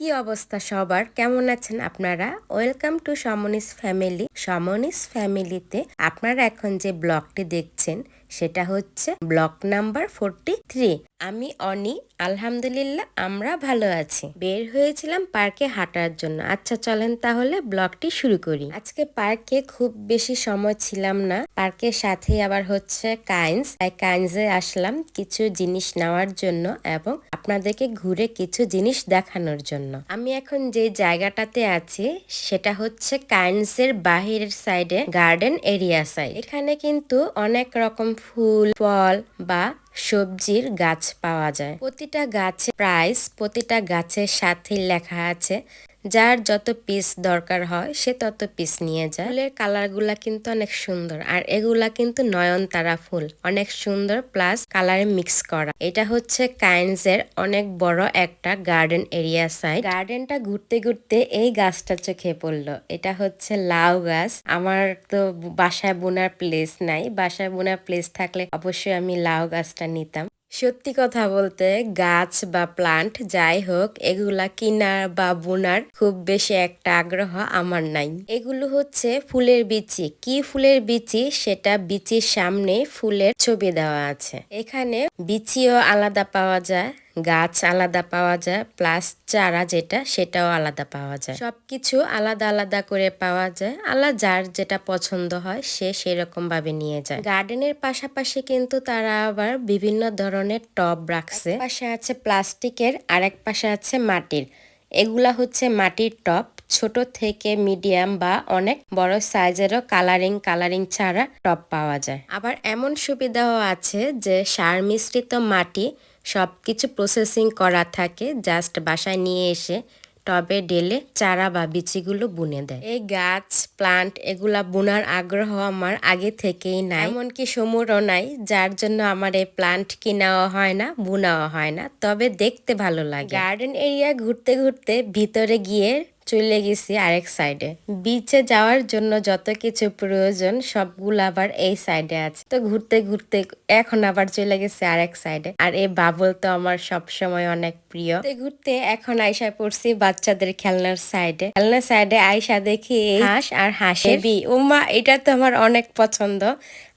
কি অবস্থা সবার? কেমন আছেন আপনারা? ওয়েলকাম টু সমনিস ফ্যামিলি সমনিস ফ্যামিলিতে আপনারা এখন যে ব্লগটি দেখছেন সেটা হচ্ছে ব্লক নাম্বার ফোরটি থ্রি আমি অনি, আলহামদুলিল্লাহ আমরা ভালো আছি। বের হয়েছিলাম পার্কে হাঁটার জন্য। আচ্ছা চলেন তাহলে ব্লগটি শুরু করি। আজকে পার্কে খুব বেশি সময় ছিলাম না। পার্কের সাথে আবার হচ্ছে কাইন্স। তাই কাইন্সে আসলাম কিছু জিনিস নেওয়ার জন্য এবং আপনাদেরকে ঘুরে কিছু জিনিস দেখানোর জন্য। আমি এখন যে জায়গাটাতে আছি, সেটা হচ্ছে কাইন্সের বাহিরের সাইডে গার্ডেন এরিয়া সাইড এখানে কিন্তু অনেক রকম ফুল ফল বা সবজির গাছ পাওয়া যায়। প্রতিটা গাছে প্রাইস প্রতিটা গাছের সাথে লেখা আছে, যার যত পিস দরকার হয়, সে তত পিস নিয়ে যায়। ফুলের কালারগুলা কিন্তু অনেক সুন্দর, আর এগুলা কিন্তু নয়নতারা ফুল, অনেক সুন্দর প্লাস কালারে মিক্স করা। এটা হচ্ছে কাইন্সের অনেক বড় একটা গার্ডেন এরিয়া সাইড গার্ডেনটা ঘুরতে ঘুরতে এই গাছটা চোখে পড়ল। এটা হচ্ছে লাউ গাছ। আমার তো বাসায় বোনার প্লেস নাই। বাসায় বোনার প্লেস থাকলে অবশ্যই আমি লাউ গাছটা নিতাম। সত্যি কথা বলতে গাছ বা প্লান্ট যাই হোক, এগুলা কিনার বা বোনার খুব বেশি একটা আগ্রহ আমার নাই। এগুলো হচ্ছে ফুলের বিচি। কি ফুলের বিচি? সেটা বিচির সামনে ফুলের ছবি দেওয়া আছে। এখানে বিচিও আলাদা পাওয়া যায়। গাছ আলাদা পাওয়া যায় প্লাস চারা যেটা, সেটাও আলাদা পাওয়া যায়। সবকিছু আলাদা আলাদা করে পাওয়া যায় আলাদা যার যেটা পছন্দ হয়, সে সেরকম ভাবে নিয়ে যায়। গার্ডেনের পাশাপাশি কিন্তু তারা আবার বিভিন্ন ধরনের টব রাখছে। পাশে আছে প্লাস্টিকের আর এক পাশে আছে মাটির। এগুলা হচ্ছে মাটির টব। ছোট থেকে মিডিয়াম বা অনেক বড় সাইজেরও কালারিং কালারিং ছাড়া টব পাওয়া যায়। আবার এমন সুবিধাও আছে যে সার মিশ্রিত মাটি সব কিছু প্রসেসিং করা থাকে জাস্ট বাসায় নিয়ে এসে টবে ডেলে চারা বা বিচিগুলো বুনে দেয়। এই গাছ প্লান্ট এগুলা বোনার আগ্রহ আমার আগে থেকেই নাই। এমনকি সমুরও নাই যার জন্য আমার এই প্লান্ট কিনাও হয় না বোনাও হয় না তবে দেখতে ভালো লাগে। গার্ডেন এরিয়া ঘুরতে ঘুরতে ভিতরে গিয়ে চলে গেছি আরেক সাইডে বিচে যাওয়ার জন্য যত কিছু প্রয়োজন সবগুলো আবার এই সাইডে আছে। তো ঘুরতে ঘুরতে এখন আবার চলে গেছে আরেক সাইডে আর এই বাবল তো আমার সব সময় অনেক প্রিয়। ঘুরতে এখন আয়সা পড়ছি বাচ্চাদের খেলনার সাইডে খেলনার সাইডে আয়সা দেখি এই হাঁস আর হাঁসের বি উমা এটা তো আমার অনেক পছন্দ।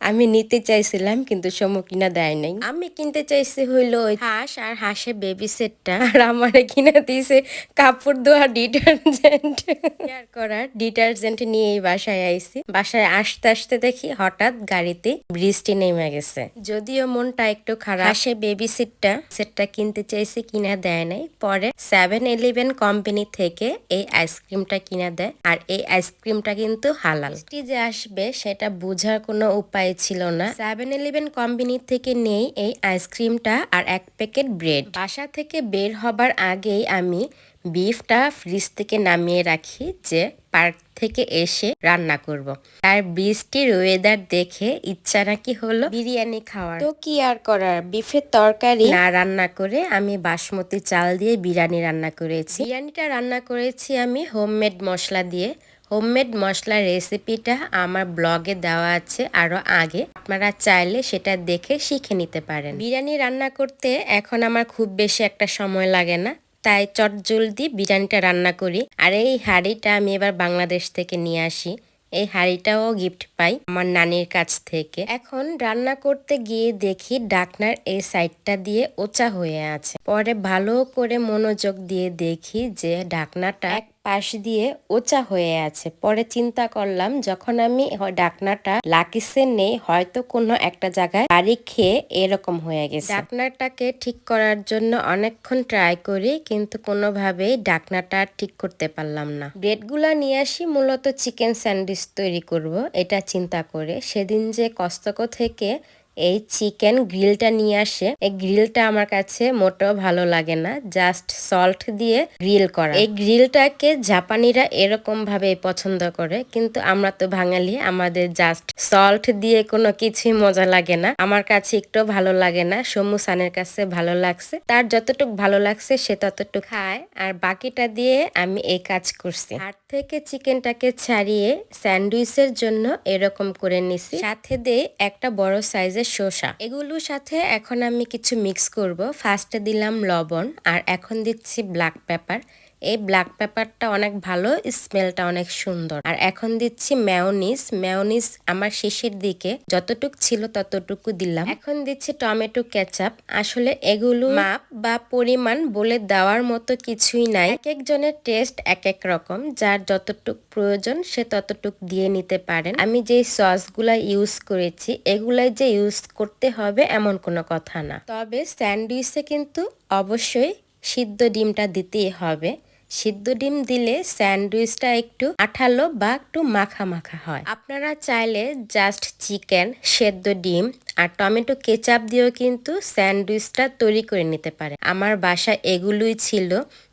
আমি নিতে চাইছিলাম কিন্তু সমু কিনা দেয় নাই। আমি কিনতে চাইছি হইল হাঁস আর হাঁসের বেবি সেটটা আর আমার কিনে দিয়েছে কাপড় ধোয়া ডিটারজেন্ট কেয়ার করার ডিটারজেন্ট নিয়ে বাসায় আইছি। বাসায় আসতে আসতে দেখি হঠাৎ গাড়িতে বৃষ্টি নেমে গেছে। যদিও মনটা একটু খারাপ। হাঁসের বেবি সেটটা সেটটা কিনতে চাইছি, কিনা দেয় নাই। পরে সেভেন ইলেভেন কোম্পানি থেকে এই আইসক্রিমটা কিনা দেয়। আর এই আইসক্রিমটা কিন্তু হালাল। যে আসবে, সেটা বোঝার কোনো উপায় ছিল না। সেভেন ইলেভেন কোম্পানি থেকে নেই এই আইসক্রিমটা আর এক প্যাকেট ব্রেড বাসা থেকে বের হবার আগেই আমি বিফটা ফ্রিজ থেকে নামিয়ে রাখি যে পার্ক থেকে এসে রান্না করব। আর বৃষ্টির ওয়েদার দেখে ইচ্ছা নাকি হলো বিরিয়ানি খাওয়ার। তো কি আর করার? বিফের তরকারি না রান্না করে আমি বাসমতি চাল দিয়ে বিরিয়ানি রান্না করেছি। বিরিয়ানিটা রান্না করেছি আমি হোমমেড মশলা দিয়ে। হোমমেড মশলার রেসিপিটা আমার ব্লগে দেওয়া আছে আরও আগে। আপনারা চাইলে সেটা দেখে শিখে নিতে পারেন। বিরিয়ানি রান্না করতে এখন আমার খুব বেশি একটা সময় লাগে না। তাই চট জলদি বিরিয়ানিটা রান্না করি। আর এই হাঁড়িটা আমি এবার বাংলাদেশ থেকে নিয়ে আসি। এই হাঁড়িটাও গিফট পাই আমার নানির কাছ থেকে। এখন রান্না করতে গিয়ে দেখি ডাকনার এই সাইডটা দিয়ে ওচা হয়ে আছে। পরে ভালো করে মনোযোগ দিয়ে দেখি যে ডাকনাটা এক পাশ দিয়ে ওচা হয়ে আছে। পরে চিন্তা করলাম, যখন আমি ডাকনাটা লাকিসে নেই, হয়তো কোনো একটা জায়গায় বাড়ি খেয়ে এরকম হয়ে গেছে। ডাকনাটাকে ঠিক করার জন্য অনেকক্ষণ ট্রাই করি, কিন্তু কোনোভাবেই ডাকনাটা ঠিক করতে পারলাম না। ব্রেডগুলা নিয়ে আসি, মূলত চিকেন স্যান্ডউইচ তৈরি করব, এটা চিন্তা করে। সেদিন যে কস্তকো থেকে এই চিকেন গ্রিলটা নিয়ে আসে। এই গ্রিলটা আমার কাছে মোটেও ভালো লাগে না। জাস্ট সল্ট দিয়ে গ্রিল করা। এই গ্রিলটাকে জাপানিরা এরকম ভাবে পছন্দ করে, কিন্তু আমরা তো বাঙালি, আমাদের জাস্ট সল্ট দিয়ে কোনো কিছুই মজা লাগে না। আমার কাছে একটু ভালো লাগে না, সমু সানের কাছে ভালো লাগছে। তার যতটুকু ভালো লাগছে, সে ততটুকু খায়। আর বাকিটা দিয়ে আমি এই কাজ করছি। হাট থেকে চিকেনটাকে ছাড়িয়ে স্যান্ডউইচের জন্য এরকম করে নিছি। সাথে দিয়ে একটা বড় সাইজের শসা। এগুলোর সাথে এখন আমি কিছু মিক্স করব। ফার্স্টে দিলাম লবণ আর এখন দিচ্ছি ব্ল্যাক পেপার এই ব্ল্যাক পেপারটা অনেক ভালো স্মেলটা অনেক সুন্দর। আর এখন দিচ্ছি ম্যাওনিস ম্যাওনিস আমার শেষের দিকে, যতটুক ছিল ততটুকু দিলাম। এখন দিচ্ছি টমেটো কেচাপ আসলে এগুলো মাপ বা পরিমাণ বলে দেওয়ার মতো কিছুই নাই। এক একজনের টেস্ট এক এক রকম। যার যতটুক প্রয়োজন, সে ততটুক দিয়ে নিতে পারেন। আমি যে সসগুলা ইউজ করেছি, এগুলাই যে ইউজ করতে হবে এমন কোনো কথা না। তবে স্যান্ডউইচে কিন্তু অবশ্যই সিদ্ধ ডিমটা দিতেই হবে। সিদ্ধ ডিম দিলে স্যান্ডউইচটা একটু আঠালো বা একটু মাখা মাখা হয়। আপনারা চাইলে জাস্ট চিকেন সেদ্ধ ডিম আর টমেটো কেচাপ দিয়েও কিন্তু স্যান্ডউইচটা তৈরি করে নিতে পারে আমার বাসা এগুলোই ছিল,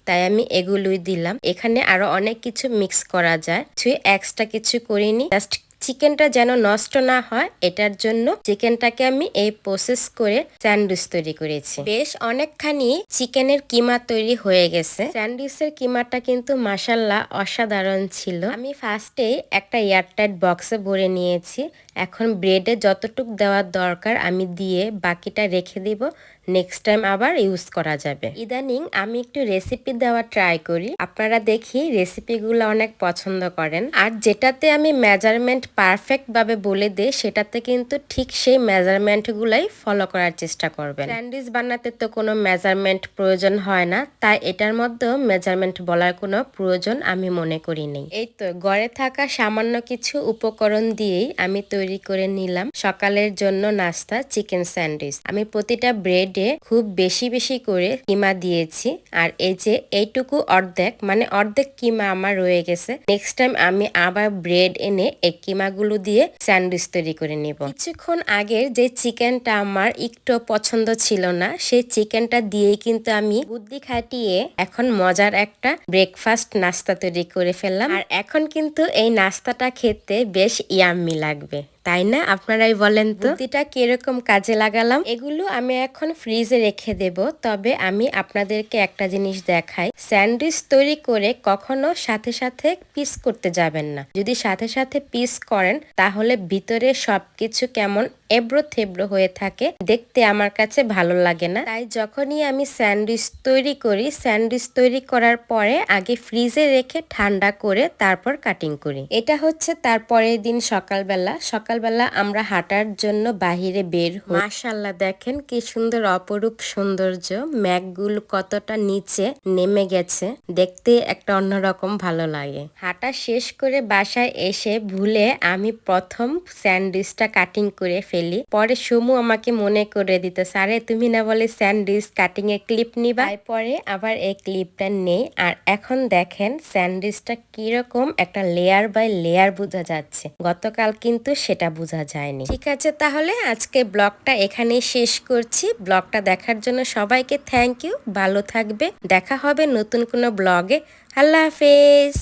তাই আমি এগুলোই দিলাম। এখানে আরও অনেক কিছু মিক্স করা যায়। কিছুই এক্সট্রা কিছু করিনি জাস্ট চিকেনটা যেন নষ্ট না হয়, এটার জন্য চিকেনটাকে আমি এই প্রসেস করে স্যান্ডউইচ তৈরি করেছি। বেশ অনেকখানি চিকেনের কিমা তৈরি হয়ে গেছে। স্যান্ডউইচের কিমাটা কিন্তু মাসাল্লাহ অসাধারণ ছিল। আমি ফার্স্টেই একটা এয়ারটাইট বক্সে ভরে নিয়েছি। এখন ব্রেডে যতটুক দেওয়ার দরকার আমি দিয়ে বাকিটা রেখে দিব। নেক্সট টাইম আবার ইউজ করা যাবে। ইদানিং আমি একটু রেসিপি দেওয়া ট্রাই করি। আপনারা দেখি রেসিপিগুলো অনেক পছন্দ করেন। আর যেটাতে আমি মেজারমেন্ট পারফেক্ট ভাবে বলে দিই, সেটাতে কিন্তু ঠিক সেই মেজারমেন্ট গুলাই ফলো করার চেষ্টা করবেন। স্যান্ডউইচ বানাতে তো কোনো মেজারমেন্ট প্রয়োজন হয় না, তাই এটার মধ্যেও মেজারমেন্ট বলার কোনো প্রয়োজন আমি মনে করি নেই। এই তো গড়ে থাকা সামান্য কিছু উপকরণ দিয়েই আমি তৈরি করে নিলাম সকালের জন্য নাস্তা চিকেন স্যান্ডউইচ আমি প্রতিটা ব্রেড ব্রেডে খুব বেশি বেশি করে কিমা দিয়েছি। আর এই যে এইটুকু অর্ধেক মানে অর্ধেক কিমা আমার রয়ে গেছে। নেক্সট টাইম আমি আবার ব্রেড এনে এই কিমাগুলো দিয়ে স্যান্ডউইচ তৈরি করে নিব। কিছুক্ষণ আগের যে চিকেনটা আমার একটু পছন্দ ছিল না, সেই চিকেনটা দিয়েই কিন্তু আমি বুদ্ধি খাটিয়ে এখন মজার একটা ব্রেকফাস্ট নাস্তা তৈরি করে ফেললাম। আর এখন কিন্তু এই নাস্তাটা খেতে বেশ ইয়াম্মি লাগবে। তাই না? আপনারাই বলেন তো। বুদ্ধিটা কীরকম কাজে লাগালাম? এগুলো আমি এখন ফ্রিজে রেখে দেব। তবে আমি আপনাদেরকে একটা জিনিস দেখাই। স্যান্ডউইচ তৈরি করে কখনো সাথে সাথে পিস করতে যাবেন না। যদি সাথে সাথে পিস করেন, তাহলে ভিতরে সবকিছু কেমন এব্রো থেব্রো হয়ে থাকে। দেখতে আমার কাছে ভালো লাগে না। তাই যখনই আমি স্যান্ডউইচ তৈরি করি, স্যান্ডউইচ তৈরি করার পরে আগে ফ্রিজে রেখে ঠান্ডা করে তারপর কাটিং করি। এটা হচ্ছে তারপরের দিন সকালবেলা। সকালবেলা আমরা হাঁটার জন্য বাহিরে বের হই। মাশাল্লাহ দেখেন কি সুন্দর অপরূপ সৌন্দর্য। ম্যাগগুলো কতটা নিচে নেমে গেছে। দেখতে একটা অন্যরকম ভালো লাগে। হাঁটা শেষ করে বাসায় এসে ভুলে আমি প্রথম স্যান্ডউইচটা কাটিং করে ফেলি। পরে সমু আমাকে মনে করে দিত সারে তুমি না বলে স্যান্ডউইচ কাটিং এর ক্লিপ নিবা? পরে আবার এই ক্লিপটা নেই। আর এখন দেখেন, স্যান্ডউইচটা কীরকম একটা লেয়ার বাই লেয়ার বোঝা যাচ্ছে। গতকাল কিন্তু সেটা বোঝা যায়নি। ঠিক আছে তাহলে আজকে ব্লগটা এখানেই শেষ করছি। ব্লগটা দেখার জন্য সবাইকে থ্যাংক ইউ ভালো থাকবে। দেখা হবে নতুন কোনো ব্লগে। আল্লাহ হাফেজ।